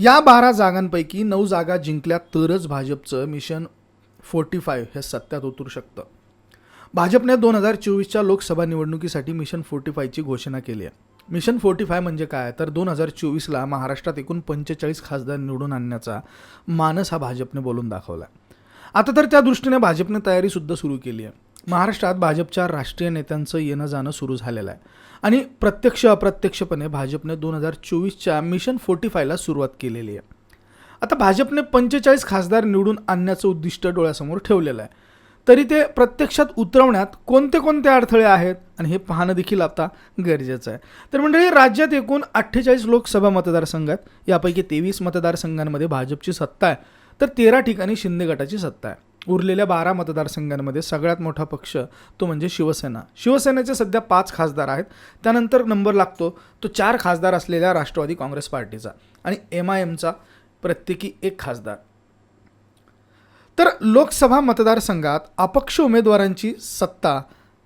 या बारा जागांपैकी नऊ जागा जिंकल्या तरच भाजपचं मिशन फोर्टी फाईव्ह हे सत्यात उतरू शकतं. भाजपने दोन हजार चोवीसच्या लोकसभा निवडणुकीसाठी मिशन फोर्टी फायची घोषणा केली आहे. मिशन फोर्टी फाय म्हणजे काय? तर दोन हजार चोवीसला महाराष्ट्रात एकूण पंचेचाळीस खासदार निवडून आणण्याचा मानस हा भाजपने बोलून दाखवला आता तर त्या दृष्टीने भाजपने तयारीसुद्धा सुरू केली आहे. महाराष्ट्रात भाजपच्या राष्ट्रीय नेत्यांचं येणं जाणं सुरू झालेलं आहे. आणि प्रत्यक्ष अप्रत्यक्षपणे भाजपने दोन हजार चोवीसच्या मिशन फोर्टी फायला सुरुवात केलेली आहे. आता भाजपने पंचेचाळीस खासदार निवडून आणण्याचं उद्दिष्ट डोळ्यासमोर ठेवलेलं आहे. तरी ते प्रत्यक्षात उतरवण्यात कोणते कोणते अडथळे आहेत? आणि हे पाहणं देखील आता गरजेचं आहे. तर मंडळी राज्यात एकूण अठ्ठेचाळीस लोकसभा मतदारसंघात यापैकी तेवीस मतदारसंघांमध्ये भाजपची सत्ता आहे. तर तेरा ठिकाणी शिंदे गटाची सत्ता आहे. उरलेल्या बारा मतदारसंघांमध्ये सगळ्यात मोठा पक्ष तो म्हणजे शिवसेना. शिवसेनेचे सध्या पाच खासदार आहेत. त्यानंतर नंबर लागतो तो चार खासदार असलेल्या राष्ट्रवादी काँग्रेस पार्टीचा आणि एम आय एमचा प्रत्येकी एक खासदार. तर लोकसभा मतदारसंघात अपक्ष उमेदवारांची सत्ता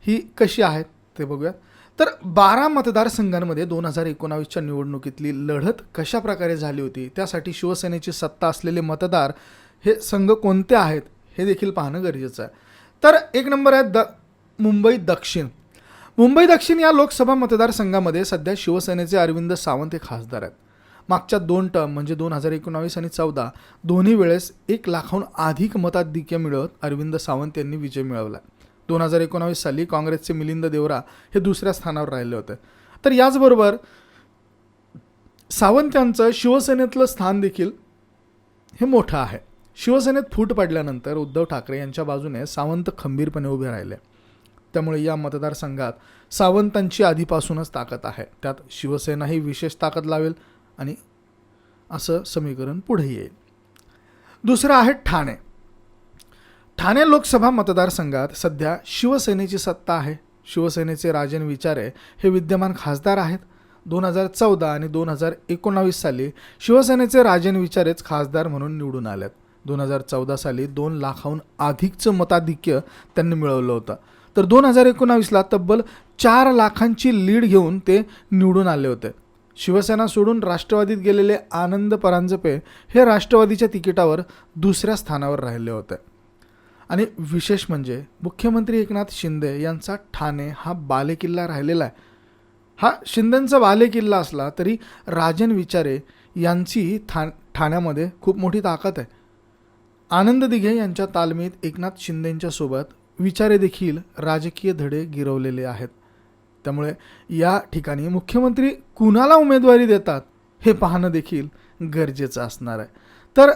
ही कशी आहे ते बघूया तर बारा मतदारसंघांमध्ये दोन हजार एकोणावीसच्या निवडणुकीतली लढत कशा प्रकारे झाली होती? त्यासाठी शिवसेनेची सत्ता असलेले मतदार हे संघ कोणते आहेत? हे देखील पाहणं गरजेचं आहे. तर एक नंबर आहे द मुंबई दक्षिण. मुंबई दक्षिण या लोकसभा मतदारसंघामध्ये सध्या शिवसेनेचे अरविंद सावंत हे खासदार आहेत. मागच्या दोन टर्म म्हणजे दोन हजार एकोणावीस आणि चौदा दोन्ही वेळेस एक लाखाहून अधिक मताधिक्य मिळवत अरविंद सावंत यांनी विजय मिळवला. दोन हजार एकोणावीस साली काँग्रेसचे मिलिंद देवरा हे दुसऱ्या स्थानावर राहिले होते. तर याचबरोबर सावंत यांचं शिवसेनेतलं स्थान देखील हे मोठं आहे. शिवसेनेत फूट पडल्यानंतर उद्धव ठाकरे यांच्या बाजूने सावंत खंबीरपणे उभे राहिले. त्यामुळे या मतदारसंघात सावंतांची आधीपासूनच ताकद आहे. त्यात शिवसेनाही विशेष ताकद लावेल आणि असं समीकरण पुढे येईल. दुसरं आहे ठाणे. ठाणे लोकसभा मतदारसंघात सध्या शिवसेनेची सत्ता आहे. शिवसेनेचे राजन विचारे हे विद्यमान खासदार आहेत. दोन हजार चौदा आणि दोन हजार एकोणावीस साली शिवसेनेचे राजन विचारेच खासदार म्हणून निवडून आलेत. दोन हजार चौदा साली दोन लाखाहून अधिकचं मताधिक्य त्यांनी मिळवलं होतं. तर दोन हजार एकोणावीसला तब्बल चार लाखांची लीड घेऊन ते निवडून आले होते. शिवसेना सोडून राष्ट्रवादीत गेलेले आनंद परांजपे हे राष्ट्रवादीच्या तिकिटावर दुसऱ्या स्थानावर राहिले होते. आणि विशेष म्हणजे मुख्यमंत्री एकनाथ शिंदे यांचा ठाणे हा बालेकिल्ला राहिलेला आहे. हा शिंदेंचा बालेकिल्ला असला तरी राजन विचारे यांची था ठाण्यामध्ये खूप मोठी ताकद आहे. आनंद दिघे यांच्या तालमीत एकनाथ शिंदेंच्या सोबत विचारे देखील राजकीय धडे गिरवलेले आहेत. त्यामुळे या ठिकाणी मुख्यमंत्री कुणाला उमेदवारी देतात हे पाहणं देखील गरजेचं असणार आहे. तर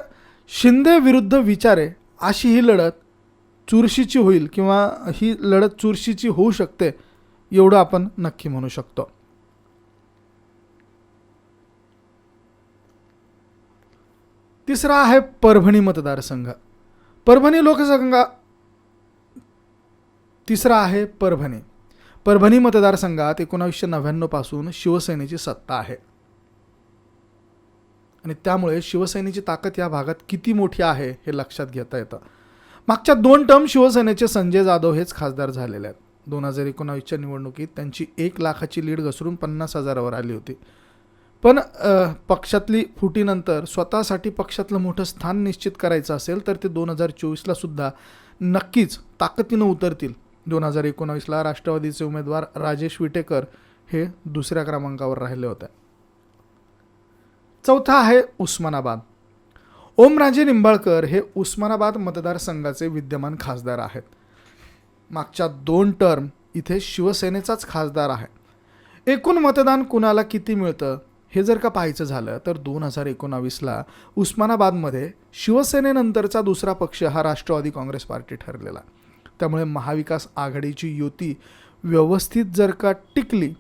शिंदे विरुद्ध विचारे अशी ही लढत चुरशीची होईल किंवा ही लढत चुरशीची होऊ शकते एवढं आपण नक्की म्हणू शकतो. तिसरा आहे परभणी मतदारसंघ. परभणी लोकसंघा तिसरा आहे परभणी. परभणी मतदारसंघात एकोणावीसशे नव्याण्णवपासून शिवसेनेची सत्ता आहे. आणि त्यामुळे शिवसेनेची ताकद या भागात किती मोठी आहे हे लक्षात घेता येतं. मागच्या दोन टर्म शिवसेनेचे संजय जाधव हेच खासदार झालेले आहेत. दोन हजार एकोणावीसच्या निवडणुकीत त्यांची एक लाखाची लीड घसरून पन्नास हजारावर आली होती. पण पक्षातली फुटीनंतर स्वतःसाठी पक्षातलं मोठं स्थान निश्चित करायचं असेल तर ते दोन हजार चोवीसला सुद्धा नक्कीच ताकदीनं उतरतील. दोन हजार एकोणावीसला राष्ट्रवादीचे उमेदवार राजेश विटेकर हे दुसऱ्या क्रमांकावर राहिले होते. चौथा आहे उस्मानाबाद. ओमराजे निंबाळकर हे उस्मानाबाद मतदारसंघाचे विद्यमान खासदार आहेत. मागच्या दोन टर्म इथे शिवसेनेचाच खासदार आहे. एकूण मतदान कुणाला किती मिळतं? हे जर का पाहायचं झालं तर दोन हजार एकोणावीसला उस्मानाबादमध्ये शिवसेनेनंतरचा दुसरा पक्ष हा राष्ट्रवादी काँग्रेस पार्टी ठरलेला. त्यामुळे महाविकास आघाडीची युती व्यवस्थित जर का टिकली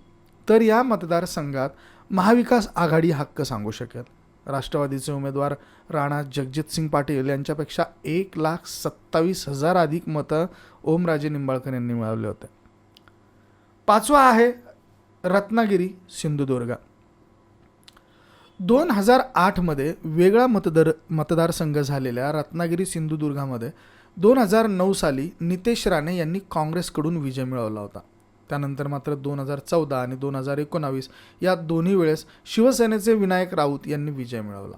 तर या मतदारसंघात महाविकास आघाडी हक्क सांगू शकेल. राष्ट्रवादीचे उमेदवार राणा जगजितसिंग पाटील यांच्यापेक्षा एक लाख सत्तावीस हजार अधिक मतं ओमराजे निंबाळकर यांनी मिळवले होते. पाचवा आहे रत्नागिरी सिंधुदुर्ग. दोन हजार आठमध्ये वेगळा मतदार मतदारसंघ झालेल्या रत्नागिरी सिंधुदुर्गामध्ये दोन हजार नऊ साली नितेश राणे यांनी काँग्रेसकडून विजय मिळवला होता. त्यानंतर मात्र दोन हजार चौदा आणि दोन हजार एकोणावीस या दोन्ही वेळेस शिवसेनेचे विनायक राऊत यांनी विजय मिळवला.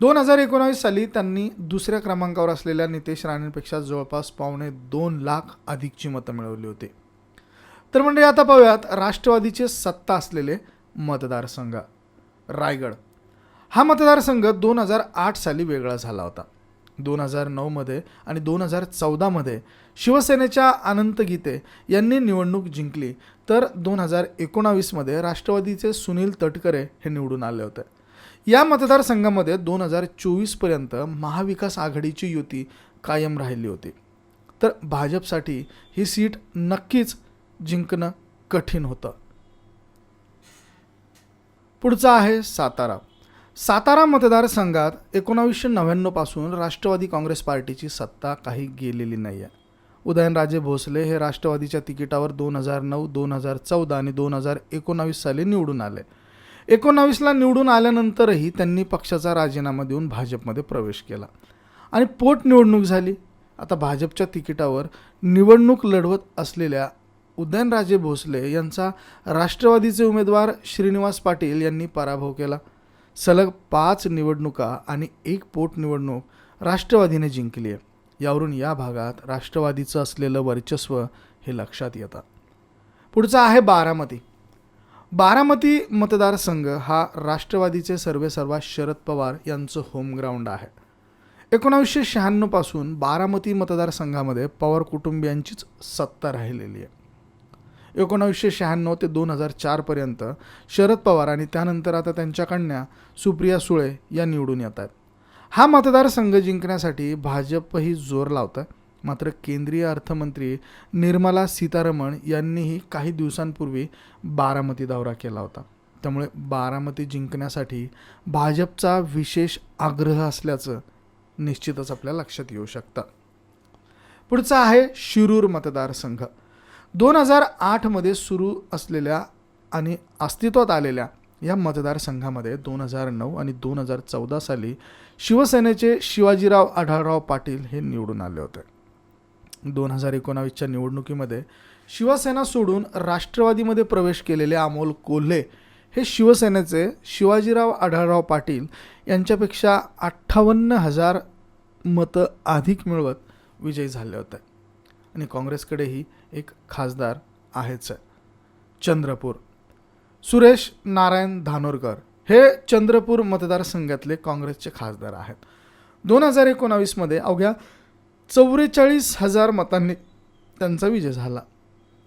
दोन हजार एकोणावीस साली त्यांनी दुसऱ्या क्रमांकावर असलेल्या नितेश राणेंपेक्षा जवळपास पावणे दोन लाख अधिकची मतं मिळवली होती. तर म्हणजे आता पाहूयात राष्ट्रवादीचे सत्ता असलेले मतदारसंघ. रायगड. हा मतदारसंघ दोन हजार आठ साली वेगळा झाला होता. दोन हजार नऊमध्ये आणि दोन हजार चौदामध्ये शिवसेनेच्या अनंत गीते यांनी निवडणूक जिंकली. तर दोन हजार एकोणावीसमध्ये राष्ट्रवादीचे सुनील तटकरे हे निवडून आले होते. या मतदारसंघामध्ये दोन हजार चोवीसपर्यंत महाविकास आघाडीची युती कायम राहिली होती. तर भाजपसाठी ही सीट नक्कीच जिंकणं कठीण होतं. पुढचा आहे सातारा. सातारा मतदारसंघात एकोणावीसशे नव्याण्णवपासून राष्ट्रवादी काँग्रेस पार्टीची सत्ता काही गेलेली नाही आहे उदयनराजे भोसले हे राष्ट्रवादीच्या तिकिटावर दोन हजार नऊ दोन हजार चौदा आणि दोन हजार एकोणावीस साली निवडून आले. एकोणावीसला निवडून आल्यानंतरही त्यांनी पक्षाचा राजीनामा देऊन भाजपमध्ये प्रवेश केला. आणि पोटनिवडणूक झाली. आता भाजपच्या तिकिटावर निवडणूक लढवत असलेल्या उदयनराजे भोसले यांचा राष्ट्रवादीचे उमेदवार श्रीनिवास पाटील यांनी पराभव केला. सलग पाच निवडणुका आणि एक पोटनिवडणूक राष्ट्रवादीने जिंकली आहे. यावरून या भागात राष्ट्रवादीचं असलेलं वर्चस्व हे लक्षात येतं. पुढचा आहे बारामती. बारामती मतदारसंघ हा राष्ट्रवादीचे सर्वेसर्वा शरद पवार यांचं होमग्राऊंड आहे. एकोणावीसशे शहाण्णवपासून बारामती मतदारसंघामध्ये पवार कुटुंबियांचीच सत्ता राहिलेली आहे. एकोणावीसशे शहाण्णव ते दोन हजार चारपर्यंत शरद पवार आणि त्यानंतर आता त्यांच्या कन्या सुप्रिया सुळे या निवडून येत आहेत हा मतदारसंघ जिंकण्यासाठी भाजपही जोर लावतं मात्र केंद्रीय अर्थमंत्री निर्मला सीतारमण यांनीही काही दिवसांपूर्वी बारामती दौरा केला होता. त्यामुळे बारामती जिंकण्यासाठी भाजपचा विशेष आग्रह असल्याचं निश्चितच आपल्या लक्षात येऊ शकतं. पुढचा आहे शिरूर मतदारसंघ. दोन हजार आठमध्ये सुरू असलेल्या आणि अस्तित्वात आलेल्या या मतदारसंघामध्ये दोन हजार नऊ आणि दोन हजार चौदा साली शिवसेनेचे शिवाजीराव आढळराव पाटील हे निवडून आले होते. दोन हजार एकोणावीसच्या निवडणुकीमध्ये शिवसेना सोडून राष्ट्रवादीमध्ये प्रवेश केलेले अमोल कोल्हे हे शिवसेनेचे शिवाजीराव आढळराव पाटील यांच्यापेक्षा अठ्ठावन्न हजार मतं अधिक मिळवत विजयी झाले होते. आणि काँग्रेसकडेही एक खासदार आहेच. आहे चंद्रपूर. सुरेश नारायण धानोरकर हे चंद्रपूर मतदारसंघातले काँग्रेसचे खासदार आहेत. दोन हजार एकोणावीसमध्ये अवघ्या चौवेचाळीस हजार मतांनी त्यांचा विजय झाला.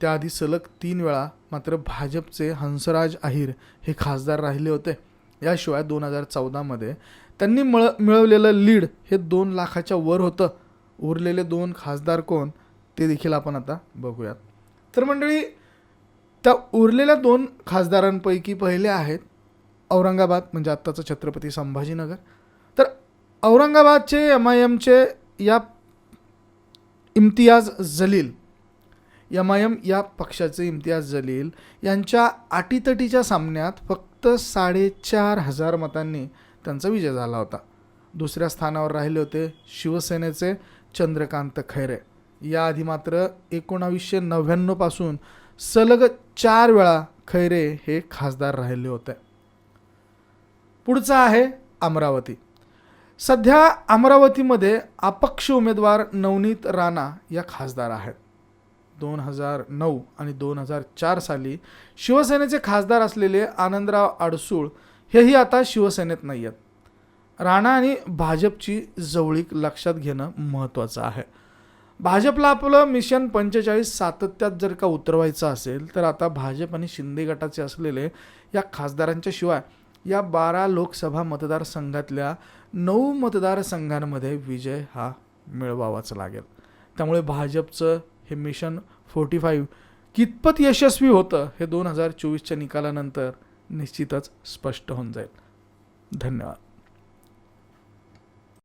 त्याआधी सलग तीन वेळा मात्र भाजपचे हंसराज अहिर हे खासदार राहिले होते. याशिवाय दोन हजार चौदामध्ये त्यांनी मळ मिळवलेलं लीड हे दोन लाखाच्या वर होतं. उरलेले दोन खासदार कोण? ते देखील आपण आता बघूयात. तर मंडळी त्या उरलेल्या दोन खासदारांपैकी पहिले आहेत औरंगाबाद म्हणजे आत्ताचं छत्रपती संभाजीनगर. तर औरंगाबादचे एम आय एमचे या Imtiaz Jaleel M I M या पक्षाचे इम्तियाज जलील यांच्या अटीतटीच्या सामन्यात फक्त साडेचार हजार मतांनी त्यांचा विजय झाला होता. दुसऱ्या स्थानावर राहिले होते शिवसेनेचे चंद्रकांत खैरे. याआधी मात्र एकोणावीसशे नव्याण्णवपासून सलग चार वेळा खैरे हे खासदार राहिले होते. पुढचा आहे अमरावती. सध्या अमरावतीमध्ये अपक्ष उमेदवार नवनीत राणा या खासदार आहेत. दोन हजार नऊ आणि दोन हजार चार साली शिवसेनेचे खासदार असलेले आनंदराव अडसूळ हेही आता शिवसेनेत नाही आहेत राणा आणि भाजपची जवळीक लक्षात घेणं महत्त्वाचं आहे. भाजपला आपलं मिशन पंचेचाळीस सातत्यात जर का उतरवायचं असेल तर आता भाजप आणि शिंदे गटाचे असलेले या खासदारांच्या शिवाय या बारा लोकसभा मतदारसंघातल्या नऊ मतदारसंघांमध्ये विजय हा मिळवावाच लागेल. त्यामुळे भाजपचं हे मिशन फोर्टी फाईव्ह कितपत यशस्वी होतं हे दोन हजार चोवीसच्या निकालानंतर निश्चितच स्पष्ट होऊन जाईल. धन्यवाद.